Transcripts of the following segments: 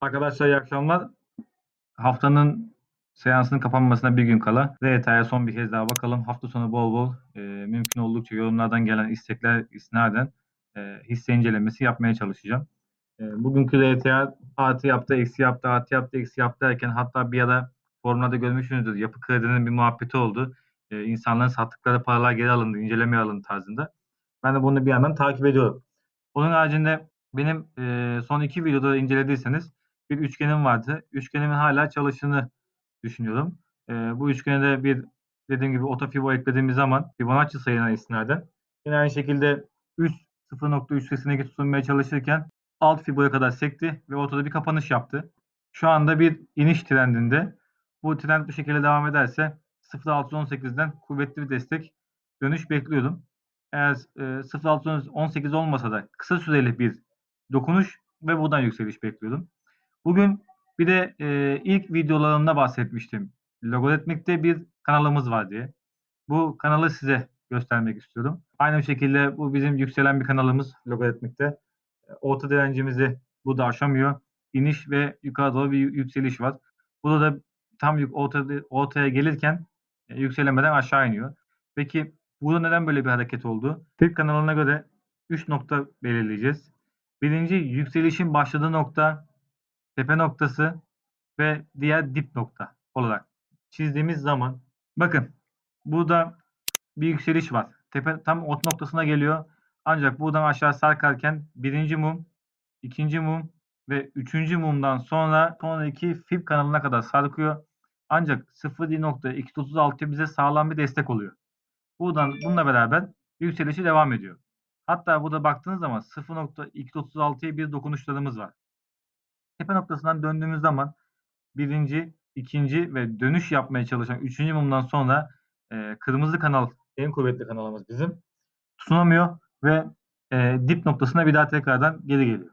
Arkadaşlar iyi akşamlar. Haftanın seansının kapanmasına bir gün kala RTA'ya son bir kez daha bakalım. Hafta sonu bol bol e, mümkün oldukça yorumlardan gelen istekler isnaden e, hisse incelemesi yapmaya çalışacağım. E, bugünkü RTA artı yaptı, eksi yaptı, artı yaptı, eksi yaptı derken hatta bir ara forumlarda görmüşsünüzdür. Yapı kredinin bir muhabbeti oldu. E, insanların sattıkları paralar geri alındı, incelemeye alındı tarzında. Ben de bunu bir yandan takip ediyorum. Onun haricinde benim e, son iki videoda incelediyseniz bir üçgenim vardı. Üçgenimin hala çalıştığını düşünüyorum. E, bu üçgene de bir dediğim gibi otofibo eklediğimiz zaman Fibonacci sayına istinaden yine aynı şekilde üst 0.3 sesine tutunmaya çalışırken alt fiboya kadar sekti ve ortada bir kapanış yaptı. Şu anda bir iniş trendinde. Bu trend bu şekilde devam ederse 0.618'den kuvvetli bir destek dönüş bekliyordum. Eğer e, 0.618 olmasa da kısa süreli bir dokunuş ve buradan yükseliş bekliyordum. Bugün bir de e, ilk videolarımda bahsetmiştim. Logaritmik'te bir kanalımız var diye. Bu kanalı size göstermek istiyorum. Aynı şekilde bu bizim yükselen bir kanalımız Logaritmik'te. E, Orta direncimizi bu da aşamıyor. İniş ve yukarı doğru bir yükseliş var. Burada da tam yük orta, ortaya gelirken e, yükselemeden aşağı iniyor. Peki burada neden böyle bir hareket oldu? Tip kanalına göre 3 nokta belirleyeceğiz. Birinci yükselişin başladığı nokta tepe noktası ve diğer dip nokta olarak çizdiğimiz zaman bakın burada bir yükseliş var. Tepe tam ot noktasına geliyor. Ancak buradan aşağı sarkarken birinci mum, ikinci mum ve üçüncü mumdan sonra sonraki fib kanalına kadar sarkıyor. Ancak 0.236 bize sağlam bir destek oluyor. Buradan bununla beraber yükselişi devam ediyor. Hatta burada baktığınız zaman 0.236'ya bir dokunuşlarımız var. Tepe noktasından döndüğümüz zaman birinci, ikinci ve dönüş yapmaya çalışan üçüncü mumdan sonra e, kırmızı kanal en kuvvetli kanalımız bizim. Tutunamıyor ve e, dip noktasına bir daha tekrardan geri geliyor.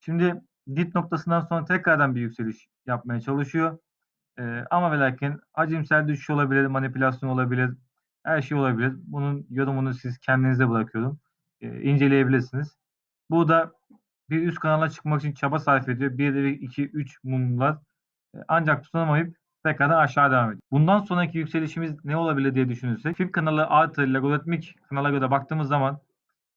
Şimdi dip noktasından sonra tekrardan bir yükseliş yapmaya çalışıyor. E, ama ve lakin hacimsel düşüş olabilir, manipülasyon olabilir, her şey olabilir. Bunun yorumunu siz kendinize bırakıyorum. E, inceleyebilirsiniz. Bu da bir üst kanala çıkmak için çaba sarf ediyor. 1, 2, 3 mumlar. E, ancak tutunamayıp tekrardan aşağı devam ediyor. Bundan sonraki yükselişimiz ne olabilir diye düşünürsek FIB kanalı artı logaritmik kanala göre baktığımız zaman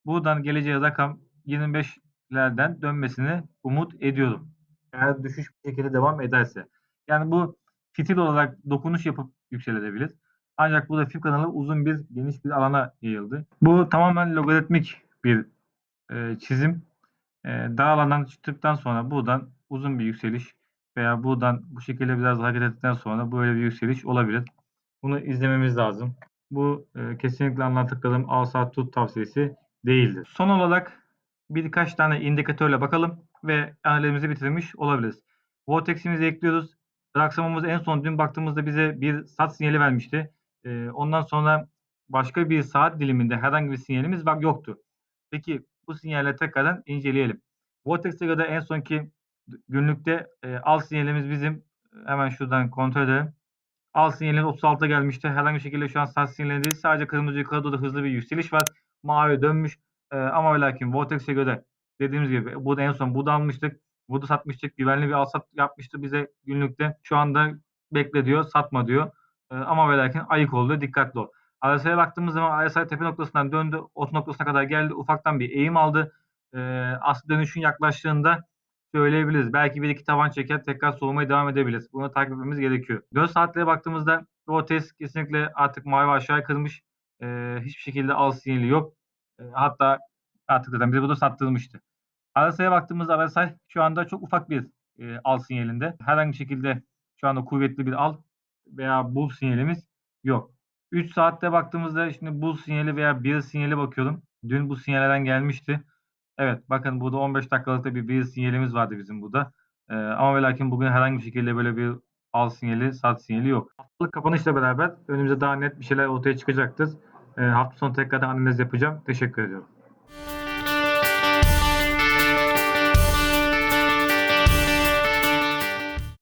buradan geleceği rakam 25'lerden dönmesini umut ediyorum. Eğer düşüş bir şekilde devam ederse. Yani bu fitil olarak dokunuş yapıp yükselebilir. Ancak burada FIB kanalı uzun bir geniş bir alana yayıldı. Bu tamamen logaritmik bir e, çizim. E, dar alandan çıktıktan sonra buradan uzun bir yükseliş veya buradan bu şekilde biraz hareket ettikten sonra böyle bir yükseliş olabilir. Bunu izlememiz lazım. Bu e, kesinlikle anlattıklarım al saat tut tavsiyesi değildir. Son olarak birkaç tane indikatörle bakalım ve analizimizi bitirmiş olabiliriz. Vortex'imizi ekliyoruz. Raksamamız en son dün baktığımızda bize bir sat sinyali vermişti. E, ondan sonra başka bir saat diliminde herhangi bir sinyalimiz var yoktu. Peki bu sinyalle tekrardan inceleyelim. Vortex'e göre en sonki günlükte e, al sinyalimiz bizim hemen şuradan kontrol edelim. Al sinyalimiz 36'a gelmişti. Herhangi bir şekilde şu an sat sinyali değil. Sadece kırmızı yukarı doğru hızlı bir yükseliş var. Mavi dönmüş. E, ama ve lakin Vortex'e göre dediğimiz gibi burada en son burada almıştık. Burada satmıştık. Güvenli bir al sat yapmıştı bize günlükte. Şu anda bekle diyor. Satma diyor. E, ama ve lakin ayık oldu. Dikkatli ol. RSI'ye baktığımız zaman RSI tepe noktasından döndü. Ot noktasına kadar geldi. Ufaktan bir eğim aldı. E, asıl dönüşün yaklaştığında söyleyebiliriz. Belki bir iki tavan çeker tekrar soğumaya devam edebilir. Bunu takip etmemiz gerekiyor. 4 saatlere baktığımızda Rotes kesinlikle artık mavi aşağıya kırmış. E, hiçbir şekilde al sinyali yok. E, hatta artık zaten bize burada sattırılmıştı. RSI'ye baktığımızda RSI şu anda çok ufak bir e, al sinyalinde. Herhangi bir şekilde şu anda kuvvetli bir al veya bull sinyalimiz yok. 3 saatte baktığımızda şimdi bull sinyali veya bir sinyali bakıyorum. Dün bu sinyallerden gelmişti. Evet bakın burada 15 dakikalıkta bir bir sinyalimiz vardı bizim burada. Ee, ama ve lakin bugün herhangi bir şekilde böyle bir al sinyali, sat sinyali yok. Haftalık kapanışla beraber önümüzde daha net bir şeyler ortaya çıkacaktır. Ee, hafta sonu tekrardan analiz yapacağım. Teşekkür ediyorum.